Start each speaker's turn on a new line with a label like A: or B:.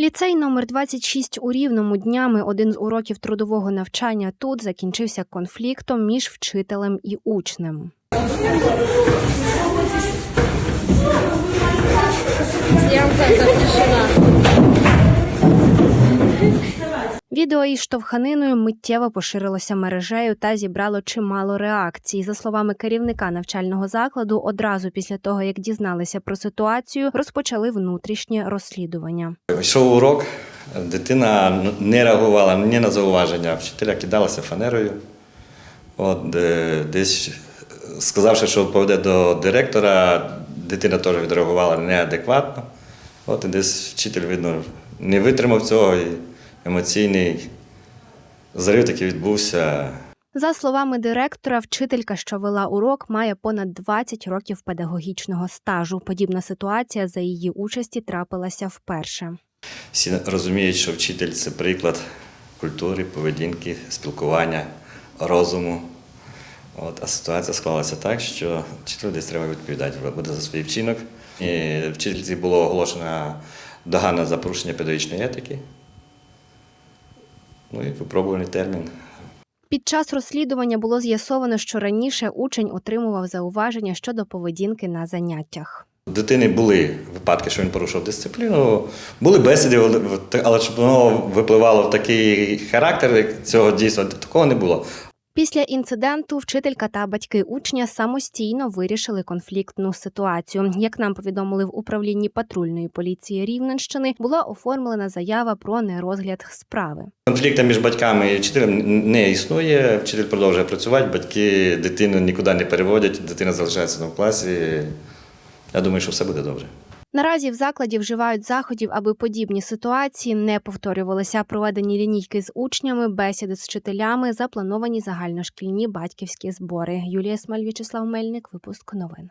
A: Ліцей номер 26 у Рівному днями один з уроків трудового навчання тут закінчився конфліктом між вчителем і учнем. Відео із штовханиною миттєво поширилося мережею та зібрало чимало реакцій. За словами керівника навчального закладу, одразу після того як дізналися про ситуацію, розпочали внутрішнє розслідування.
B: Йшов урок, дитина не реагувала ні на зауваження, вчителя кидалася фанерою. От, е, десь сказавши, що поведе до директора, дитина теж відреагувала неадекватно. От і десь вчитель, видно, не витримав цього і емоційний зрив такий відбувся.
A: За словами директора, вчителька, що вела урок, має понад 20 років педагогічного стажу. Подібна ситуація за її участі трапилася вперше.
B: Всі розуміють, що вчитель це приклад культури, поведінки, спілкування, розуму. От, а ситуація склалася так, що вчителю десь треба відповідати буде за свій вчинок. І вчительці було оголошено догана за порушення педагогічної етики. Ну і випробувальний термін.
A: Під час розслідування було з'ясовано, що раніше учень отримував зауваження щодо поведінки на заняттях.
B: У дитини були випадки, що він порушив дисципліну, були бесіди, але щоб воно випливало в такий характер, як цього дійсно такого не було.
A: Після інциденту вчителька та батьки учня самостійно вирішили конфліктну ситуацію. Як нам повідомили в управлінні патрульної поліції Рівненщини, була оформлена заява про нерозгляд справи.
B: Конфлікту між батьками і вчителем не існує. Вчитель продовжує працювати, батьки дитину нікуди не переводять, дитина залишається в класі. Я думаю, що все буде добре.
A: Наразі в закладі вживають заходів, аби подібні ситуації не повторювалися. Проведені лінійки з учнями, бесіди з вчителями, заплановані загальношкільні батьківські збори. Юлія Смаль, В'ячеслав Мельник, випуск новин.